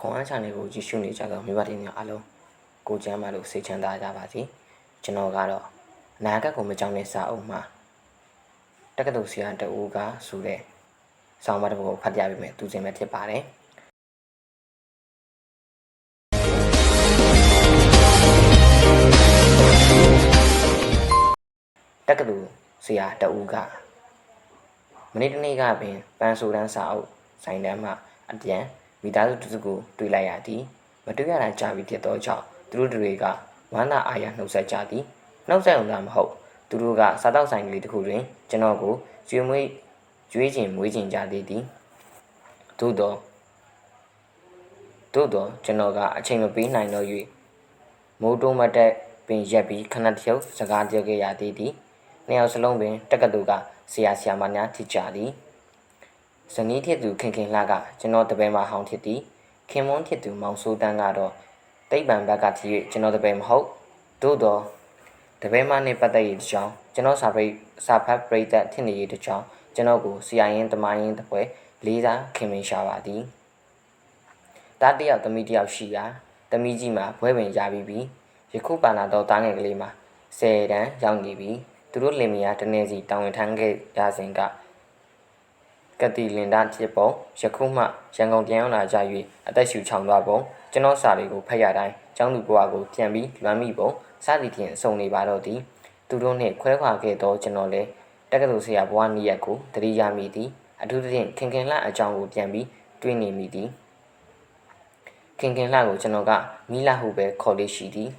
ခွန်အားချန်လေးကိုကြည့်ရှုနေကြသောမိဘတွေများအားလုံးကိုကျမ်းမာလို့စိတ်ချမ်းသာကြပါစေကျွန်တော်ကတော့အနာဂတ်ကိုမကြောက်တဲ့စာအုပ်မှာတက္ကသိုလ်ဆရာတဦးကဆိုတဲ့ဆောင်းပါးတစ်ပုဒ်ကိုဖတ်ပြပေးမယ်သူစင်ပဲဖြစ်ပါတယ်တက္ကသိုလ်ဆရာတဦးကမနေ့တနေ့ကပင်ပန်းဆိုတန်းစာအုပ်ဆိုင်တန်းမှအပြန် မိသားစုတစ်စုကိုတွေ့လိုက်ရသည်မတွေ့ရတာကြာပြီဖြစ်သောကြောင့်သူတို့တွေကဝမ်းသာအားရနှုတ်ဆက်ကြသည်နှုတ်ဆက်အောင်သာမဟုတ်သူတို့ကစားတောက်ဆိုင်ကလေးတစ်ခုတွင်ကျွန်တော်ကိုကျွေးမွေးကျွေးခြင်းမွေးခြင်းကြသေးသည်သို့တော့သို့တော့ကျွန်တော်ကအချိန်မပေးနိုင်တော့၍မိုးတုံးမတက်ပင်ရက်ပြီးခဏတယောက်စကားပြောခဲ့ရသေးသည်နှစ်ယောက်စလုံးပင်တက္ကသိုလ်ကဆရာဆရာမများဖြစ်ကြသည် ဇနီးဖြစ်သူခင်ခင်လှကကျွန်တော်တပည့်မဟောင်းဖြစ်သည်ခင်မွန်းဖြစ်သူမောင်စိုးတန်းကတော့တိတ်ပံဘက်ကဖြစ်၍ကျွန်တော်တပည့်မဟုတ်သို့တော့တပည့်မနှင့်ပတ်သက်ရေးတစ်ကြောင်းကျွန်တော်စာပိတ်စာဖတ်ပရိသတ်ထင်နေရေးတစ်ကြောင်းကျွန်တော်ကိုဆရာရင်တမရင်တပွဲလေးစားခင်မင်ရှာပါသည်တားတယောက်သမီးတယောက်ရှိရာသမီးကြီးမှာဘွဲပင်ရပြီးပြီယခုပါလာတော့တားငယ်ကလေးမှာ10တန်းရောက်နေပြီသူတို့လင်မယားတနေ့စီတောင်းဝင်ထမ်းခဲ့ရစဉ်က ကတိလင်ဒါဖြစ်ပုံယခုမှရန်ကုန်ပြန်ရောက်လာကြ၍အသက်ရှူချောင်သွားပုံကျွန်တော်စာတွေကိုဖတ်ရတိုင်းကျောင်းသူဘဝကိုပြန်ပြီးလွမ်းမိပုံစသည်ဖြင့်အဆုံနေပါတော့သည်သူတို့နှင့်ခွဲခွာခဲ့သောကျွန်တော်လည်းတက္ကသိုလ်ဆရာဘဝနီးရက်ကိုတတိယမိသည်အထူးသဖြင့်ခင်ခင်လှအကြောင်းကိုပြန်ပြီးတွေးနေမိသည်ခင်ခင်လှကိုကျွန်တော်ကမီလာဟုပဲခေါ်လေးရှိသည်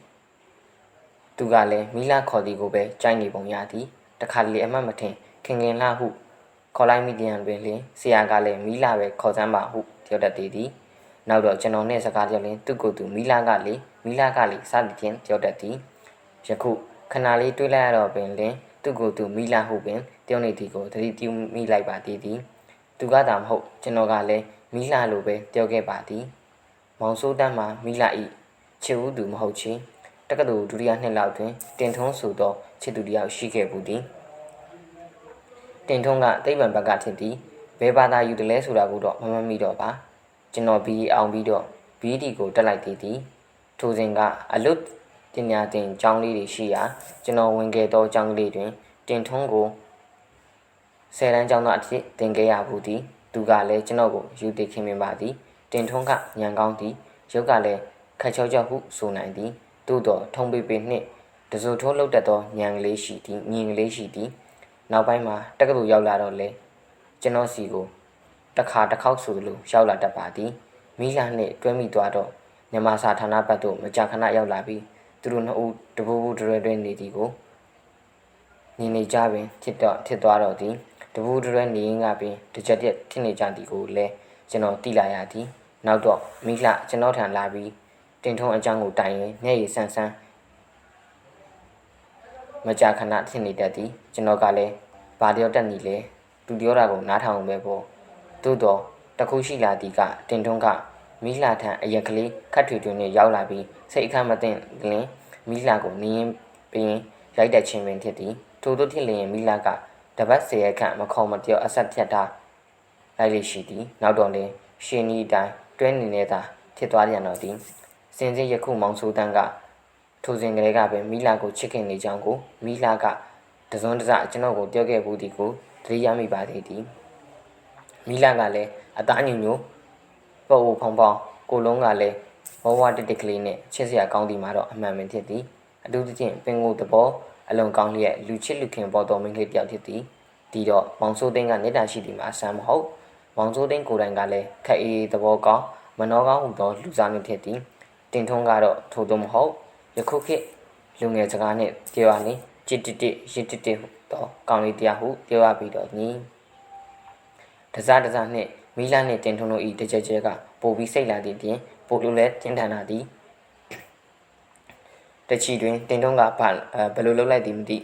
သူကလည်းမီလာခေါ်သည်ကိုပဲကြိုက်နေပုံရသည်တခါလေအမှတ်မထင်ခင်ခင်လှဟု ခေါ်လိုက်မိပြန်တွင်လင်ဆရာကလည်းမီလာပဲခေါ်စမ်းပါဟုပြောတတ်သေးသည်နောက်တော့ကျွန်တော်နဲ့စကားပြောလင်သူ့ကိုယ်သူမီလာကလေမီလာကလေစသည်ဖြင့်ပြောတတ်သည်ယခုခဏလေးတွေးလိုက်ရတော့ပင်လင်သူ့ကိုယ်သူမီလာဟုပင်ပြောနေသည်ကိုသတိပြုမိလိုက်ပါသေးသည်သူကသာမဟုတ်ကျွန်တော်ကလည်းမီလာလိုပဲပြောခဲ့ပါသည်မောင်စိုးတန်းမှာမီလာဤချစ်ဦးသူမဟုတ်ချေတက္ကသိုလ်ဒုတိယနှစ်လောက်တွင်တင်ထုံးဆိုသောချစ်သူတစ်ယောက်ရှိခဲ့ဘူးသည် တင်ထုံးကတိတ်ပံဘက်ကထင်သည်ဘယ်ဘာသာယူတယ်လဲဆိုတာကိုတော့မမမိတော့ပါကျွန်တော်ဘီအောင်ပြီးတော့ BD ကိုတက်လိုက်သေးသည်ထိုစဉ်ကအလွတ်ပညာသင်ကျောင်းလေးတွေရှိရာကျွန်တော်ဝင်ခဲ့သောကျောင်းကလေးတွင် တင်ထုံးကိုဆယ်တန်းကျောင်းသားအဖြစ်သင်ခဲ့ရဘူးသည်သူကလည်းကျွန်တော်ကိုယူတည်ခင်မင်ပါသည်တင်ထုံးကညံကောင်းသည်ရုပ်ကလည်းခက်ချောချောဟုဆိုနိုင်သည်သို့တော့ထုံပေပေနှင့်တစိုးထိုးလောက်တတ်သောညံကလေးရှိသည်ညင်ကလေးရှိသည် နောက်ပိုင်းမှာတက္ကသိုလ်ရောက်လာတော့လေကျွန်တော်စီကိုတစ်ခါတစ်ခေါက်ဆိုသလိုရောက်လာတတ်ပါသည်မိလာနှင့်တွဲမိသွားတော့မြန်မာစာဌာနဘက်သို့မကြာခဏရောက်လာပြီးသူတို့နှစ်ဦးတပူပူတရွဲတွဲနေသည်ကိုနေနေကြပင်ဖြစ်တော့ဖြစ်သွားတော့သည်တပူတရွဲနေရင်ကပင်တစ်ချက်တည်းဖြစ်နေကြသည်ကိုလည်းကျွန်တော်သိလာရသည်နောက်တော့မိလာကျွန်တော်ထံလာပြီးတင်ထုံးအကြောင်းကိုတိုင်ရင်မျက်ရည်ဆန်းဆန်း မကြာခဏဖြစ်နေတတ်သည်ကျွန်တော်ကလည်းဘာတယောက်တက်နေလဲသူပြောတာကိုနားထောင်အောင်ပဲပေါ့သို့တော့တခုရှိလာသည်ကတင်ထုံးကမိလာထံအရက်ကလေးခတ်ထွေထွေနဲ့ရောက်လာပြီးစိတ်အခမ်းမသိလင်မိလာကိုနင်းရင်ပြီးရင်ရိုက်တက်ခြင်းပင်ဖြစ်သည်ထို့သို့ဖြစ်လျင်မိလာကတပတ်ဆယ်ရက်ခန့်မခေါ်မပြောအဆက်ဖြတ်တာလိုက်လေရှိသည်နောက်တော့လေရှင်ဤတိုင်းတွဲနေနေတာဖြစ်သွားပြန်တော့သည်စင်စစ်ယခုမောင်ဆိုးတန်းက ထိုစဉ်ကလေးကပဲမိလာကိုချစ်ခင်နေကြောင်းကိုမိလာကတစွန်းတစကျွန်တော်ကိုပြောခဲ့ဘူးဒီကိုသတိရမိပါသေးသည်မိလာကလည်းအသားညူညူပေါ့ဦးဖောင်ဖောင်ကိုလုံးကလည်းဘဝတစ်တစ်ကလေးနဲ့ချစ်စရာကောင်းသည်မှာတော့အမှန်ပဲဖြစ်သည်အထူးသဖြင့်ပင်ကိုသဘောအလွန်ကောင်းလျက်လူချစ်လူခင်ပေါ်တော်မင်းကလေးတယောက်ဖြစ်သည်ဒီတော့မောင်စိုးသိန်းကမေတ္တာရှိသည်မှာအဆမ်းမဟုတ်မောင်စိုးသိန်းကိုယ်တိုင်ကလည်းခက်အေးသဘောကောင်းမနှောကောင်းဟူသောလူစားမျိုးဖြစ်သည်တင်ထုံးကတော့ထို့သောမဟုတ် ယခုခေတ်လူငယ်စကားနဲ့ပြောရရင်จิตတစ်တစ်ရစ်တစ်တစ်တော့ကောင်းလေးတရားဟုပြောရပြီးတော့ညီတစားတစားနဲ့မိလာနဲ့တင်ထုံတို့ဤတကြကြကပို့ပြီးစိတ်လာသည့်ပြင်ပို့လို့လဲတင်ထန်တာသည်တချီတွင်တင်ထုံကဘာဘယ်လိုလုပ်လိုက်သည်မသိ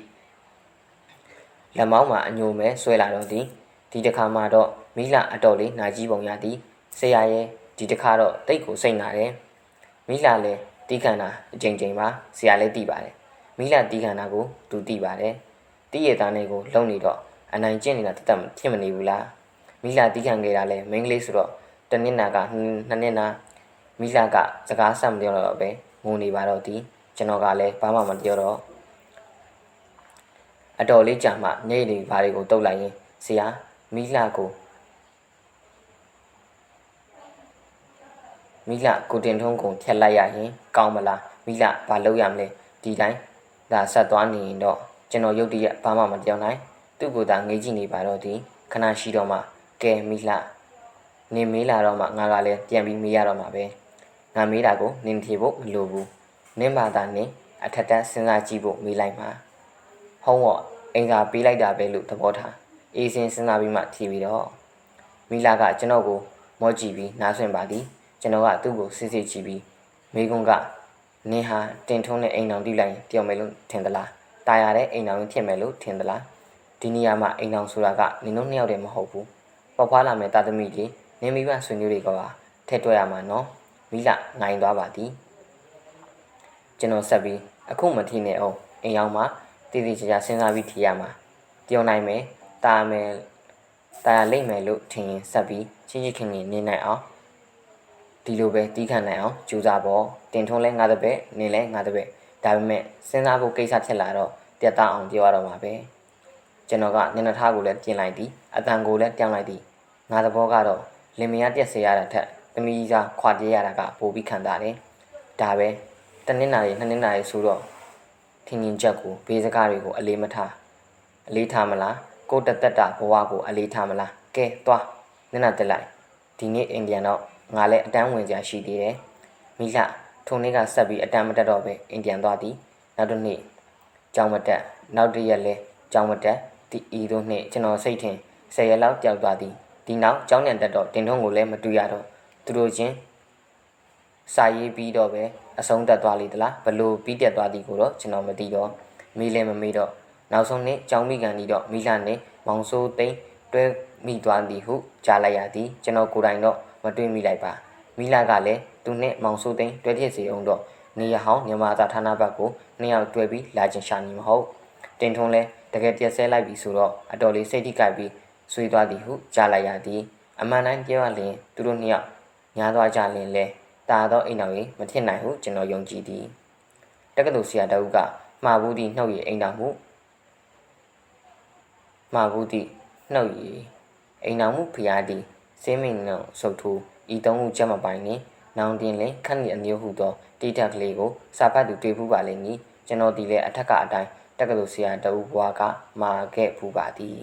လက်မောင်းမှာအညိုမဲဆွဲလာတော့သည်ဒီတစ်ခါမှတော့မိလာအတော်လေးနာကြီးပုံရသည်ဆရာရဲ့ဒီတစ်ခါတော့တိတ်ကိုစိတ်နာတယ်မိလာလည်း တီးခန္ဓာအချိန်ချင်းပါဆရာလည်းတီးပါတယ်မိလာတီးခန္ဓာကိုသူတီးပါတယ်တီးရသားနေကိုလုံနေတော့အနိုင်ကျင့်နေတာတတ်တတ်ဖြစ်မနေဘူးလားမိလာတီးခံခဲ့တာလဲမင်းကလေးဆိုတော့တနစ်နာကနှစ်နှစ်နာမိလာကစကားဆက်မပြောတော့ပဲငိုနေပါတော့သည်ကျွန်တော်ကလည်းဘာမှမပြောတော့အတော်လေးကြာမှညိတ်နေဘာတွေကိုတုတ်လိုက်ရင်ဆရာမိလာကို မိလာကိုတင်ထုံးကိုဖြတ်လိုက်ရရင်ကောင်းမလားမိလာဘာလုပ်ရမလဲဒီတိုင်းဒါဆက်သွားနေရင်တော့ကျွန်တော်ရုတ်တရက်ဘာမှမပြောနိုင်သူ့ကိုယ်သာငေးကြည့်နေပါတော့သည်ခဏရှိတော့မှကဲမိလာနေမေးလာတော့မှငါကလည်းပြန်ပြီးမေးရတော့မှာပဲငါမေးတာကိုနင်ဖြေဖို့မလိုဘူးနင်းပါသာနင်အထက်တန်းစဉ်းစားကြည့်ဖို့မေးလိုက်မှာဟုံးတော့အင်္ဂါပေးလိုက်တာပဲလို့သဘောထားအေးစင်စဉ်းစားပြီးမှဖြေပြီးတော့မိလာကကျွန်တော်ကိုမောကြည့်ပြီးနားဆွင့်ပါသည် ကျွန်တော်ကသူ့ကိုစစ်စစ်ကြည့်ပြီးမိကုန်းကနင်ဟာတင်ထုံးတဲ့အိမ်တော်တိလိုက်တယောက်မယ်လို့ထင်သလားတာယာတဲ့အိမ်တော်ရင်ဖြစ်မယ်လို့ထင်သလားဒီနေရာမှာအိမ်တော်ဆိုတာကနင်တို့နှစ်ယောက်တည်းမဟုတ်ဘူးပေါက်ဖွားလာမဲ့တာသမီကြီးနင်မိဘဆွေမျိုးတွေကပါထည့်တွက်ရမှာနော်မိလာငိုင်းသွားပါသည်ကျွန်တော်ဆက်ပြီးအခုမထီနဲ့အောင်အိမ်ရောက်မှတည်တည်ချာချာစဉ်းစားပြီးထီရမှာပြောနိုင်မယ်တာမယ်တာလိမ့်မယ်လို့ထင်ရင်ဆက်ပြီးချင်းချင်းခင်ခင်နေနိုင်အောင် ဒီလိုပဲတီးခံနိုင်အောင်ကြိုးစားဖို့တင်ထုံးလဲငါတပည့်နင်လဲငါတပည့်ဒါပေမဲ့စဉ်းစားဖို့ကိစ္စဖြစ်လာတော့ပြတ်သားအောင်ပြောရတော့မှာပဲကျွန်တော်ကညနေထားကိုလည်းပြင်လိုက်သည်အတန်ကိုလည်းပြောင်းလိုက်သည်ငါသဘောကတော့လင်မယားပြက်စေရတာထက်သမီးစားခွာပြေးရတာကပိုပြီးခံတာတယ်ဒါပဲတနင်္လာရီနှစ်နင်္လာရီဆိုတော့ထင်မြင်ချက်ကိုဘေးစကားတွေကိုအလေးမထားအလေးထားမလားကိုတသက်တာဘဝကိုအလေးထားမလားကဲသွားနင်နာတက်လိုက်ဒီနေ့အိန္ဒိယတော့ ငါလည်းအတန်းဝင်ကြရှိသေးတယ်မိလှထုံနေ့ကဆက်ပြီးအတန်းမတက်တော့ပဲအိန္ဒိယသွားသည်နောက်တစ်နေ့ကြောင်မတက်နောက်တစ်ရက်လဲကြောင်မတက်ဒီဤတို့နှင့်ကျွန်တော်စိတ်ထင်ဆယ်ရက်လောက်ကြောက်သွားသည်ဒီနောက်ကြောင်းညံတက်တော့တင်ထုံးကိုလည်းမတွေ့ရတော့သူတို့ချင်းစာရေးပြီးတော့ပဲအဆုံးတက်သွားလိမ့်သလားဘလို့ပြီးတက်သွားသည်ကိုတော့ကျွန်တော်မသိတော့မေးလည်းမမေးတော့နောက်ဆုံးနေ့ကြောင်းမိကန်ဒီတော့မိလာနဲ့မောင်စိုးသိန်းတွဲမိသွားသည်ဟုကြားလိုက်ရသည်ကျွန်တော်ကိုယ်တိုင်တော့ မတွေ့မိလိုက်ပါမိလာကလည်းသူနဲ့မောင်စိုးသိန်းတွဲဖြစ်စီအောင်တော့နေရဟောင်းမြန်မာသားဌာနဘက်ကိုနှစ်ယောက်တွဲပြီးလာချင်းရှာနေမဟုတ်တင်ထုံးလဲတကယ်ပြက်ဆဲလိုက်ပြီဆိုတော့အတော်လေးစိတ်ထိကြိုက်ပြီးဆွေးသွားသည်ဟုကြားလိုက်ရသည်အမှန်တိုင်းပြောရလျင်သူတို့နှစ်ယောက်ညားသွားကြလျင်လဲတာတော့အိမ်တော်ကြီးမဖြစ်နိုင်ဟုကျွန်တော်ယုံကြည်သည်တက္ကသိုလ်ဆရာတအုပ်ကမှာဘူးသည့်နှုတ်ရည်အိမ်တော်မှုမှာဘူးသည့်နှုတ်ရည်အိမ်တော်မှုဖျားသည် စင်းမင်းနှုတ်ဆုတ်ထိုးဤသုံးခုချက်မပိုင်နှင့်နောင်တင်လင်ခန့်ရအမျိုးဟုသောတိတက်ကလေးကိုစာဖတ်သူတွေ့ဖူးပါလိမ့်မည်ကျွန်တော်ဒီလေအထက်ကအတိုင်းတက္ကသိုလ်ဆရာတအုပ်ဘွားကမာခဲ့ဖူးပါသည်